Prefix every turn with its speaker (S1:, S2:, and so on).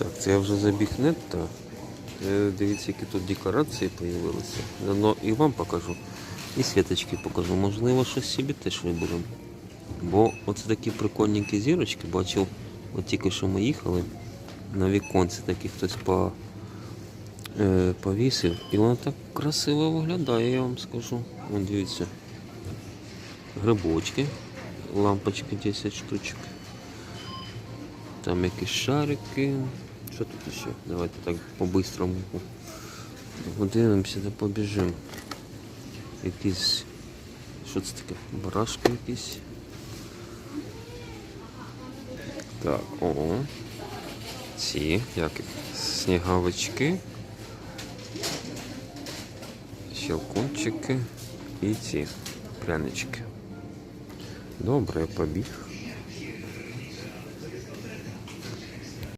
S1: Так, це я вже забіг не так. Е, Дивіться, які тут декорації з'явилися. Ну і вам покажу. І світочки покажу. Можливо, щось собі теж виберемо. Бо оце такі прикольненькі зірочки, бачив, от тільки що ми їхали, на віконці такі хтось по, е, повісив. І воно так красиво виглядає, я вам скажу. Вон дивіться. Грибочки, лампочки 10 штучок. Там якісь шарики. Що тут ще? Давайте так по-бистрому. Подивимося та побіжимо. Якісь. Що це таке? Барашки якісь. Так, о. Ці, як? Снігавички. Щелкунчики і ці прянички. Добре, побіг.